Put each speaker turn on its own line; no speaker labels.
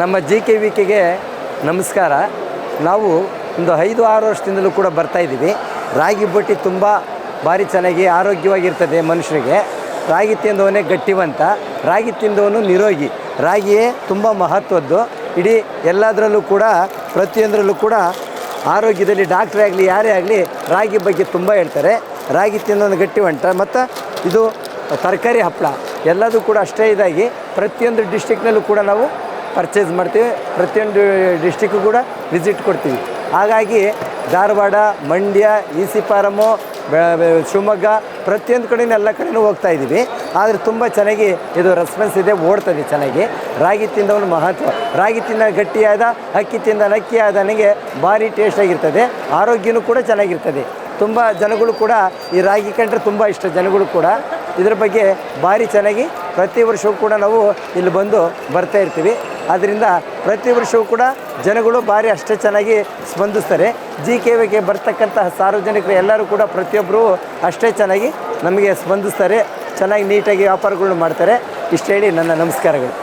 ನಮ್ಮ G K V ಕೆಗೆ ನಮಸ್ಕಾರ. ನಾವು ಒಂದು ಐದು ಆರು ವರ್ಷದಿಂದಲೂ ಕೂಡ ಬರ್ತಾಯಿದ್ದೀವಿ ರಾಗಿ ಬಟ್ಟಿ ತುಂಬ ಭಾರಿ ಚೆನ್ನಾಗಿ ಆರೋಗ್ಯವಾಗಿರ್ತದೆ ಮನುಷ್ಯರಿಗೆ ರಾಗಿ ತಿಂದವನೇ ಗಟ್ಟಿವಂತ, ರಾಗಿ ತಿಂದವನು ನಿರೋಗಿ. ರಾಗಿಯೇ ತುಂಬ ಮಹತ್ವದ್ದು. ಇಡೀ ಎಲ್ಲದರಲ್ಲೂ ಕೂಡ, ಪ್ರತಿಯೊಂದರಲ್ಲೂ ಕೂಡ ಆರೋಗ್ಯದಲ್ಲಿ ಡಾಕ್ಟ್ರೇ ಆಗಲಿ, ಯಾರೇ ಆಗಲಿ ರಾಗಿ ಬಗ್ಗೆ ತುಂಬ ಹೇಳ್ತಾರೆ. ರಾಗಿ ತಿಂದವನು ಗಟ್ಟಿವಂಟ ಮತ್ತು ಇದು ತರಕಾರಿ ಹಪ್ಪಳ. ಎಲ್ಲದೂ ಕೂಡ ಅಷ್ಟೇ ಇದಾಗಿ ಪ್ರತಿಯೊಂದು ಡಿಸ್ಟಿಕ್ನಲ್ಲೂ ಕೂಡ ನಾವು ಪರ್ಚೇಸ್ ಮಾಡ್ತೀವಿ. ಪ್ರತಿಯೊಂದು ಡಿಸ್ಟಿಕ್ಕು ಕೂಡ ವಿಸಿಟ್ ಕೊಡ್ತೀವಿ. ಹಾಗಾಗಿ ಧಾರವಾಡ, ಮಂಡ್ಯ ಇ ಸಿ ಬೆ- ಶಿವಮೊಗ್ಗ ಪ್ರತಿಯೊಂದು ಕಡೆಯೂ ಎಲ್ಲ ಕಡೆಯೂ ಹೋಗ್ತಾ ಇದ್ದೀವಿ. ಆದರೆ ತುಂಬ ಚೆನ್ನಾಗಿ ಇದು ರೆಸ್ಪಾನ್ಸ್ ಇದೆ, ಓಡ್ತದೆ ಚೆನ್ನಾಗಿ. ರಾಗಿ ತಿಂದವನು ಮಹತ್ವ. ರಾಗಿ ತಿಂದ ಗಟ್ಟಿಯಾದ, ಅಕ್ಕಿ ತಿಂದ ಅಕ್ಕಿ ಆದನಿಗೆ ಭಾರಿ ಟೇಸ್ಟಾಗಿರ್ತದೆ ಆರೋಗ್ಯನೂ ಕೂಡ ಚೆನ್ನಾಗಿರ್ತದೆ. ತುಂಬ ಜನಗಳು ಕೂಡ ಈ ರಾಗಿ ಕಂಡ್ರೆ ತುಂಬ ಇಷ್ಟ ಜನಗಳು ಕೂಡ. ಇದ್ರ ಬಗ್ಗೆ ಭಾರಿ ಚೆನ್ನಾಗಿ ಪ್ರತಿ ವರ್ಷವೂ ಕೂಡ ನಾವು ಇಲ್ಲಿ ಬಂದು ಬರ್ತಾ ಇರ್ತೀವಿ. ಆದ್ದರಿಂದ ಪ್ರತಿ ವರ್ಷವೂ ಕೂಡ ಜನಗಳು ಭಾರಿ ಅಷ್ಟೇ ಚೆನ್ನಾಗಿ ಸ್ಪಂದಿಸ್ತಾರೆ. ಜಿ ಕೆ ವಿಗೆ ಬರ್ತಕ್ಕಂತಹ ಸಾರ್ವಜನಿಕರು ಎಲ್ಲರೂ ಕೂಡ ಪ್ರತಿಯೊಬ್ಬರು ಅಷ್ಟೇ ಚೆನ್ನಾಗಿ ನಮಗೆ ಸ್ಪಂದಿಸ್ತಾರೆ. ಚೆನ್ನಾಗಿ ನೀಟಾಗಿ ವ್ಯಾಪಾರಗಳನ್ನ ಮಾಡ್ತಾರೆ. ಇಷ್ಟು ಹೇಳಿ ನನ್ನ ನಮಸ್ಕಾರಗಳು.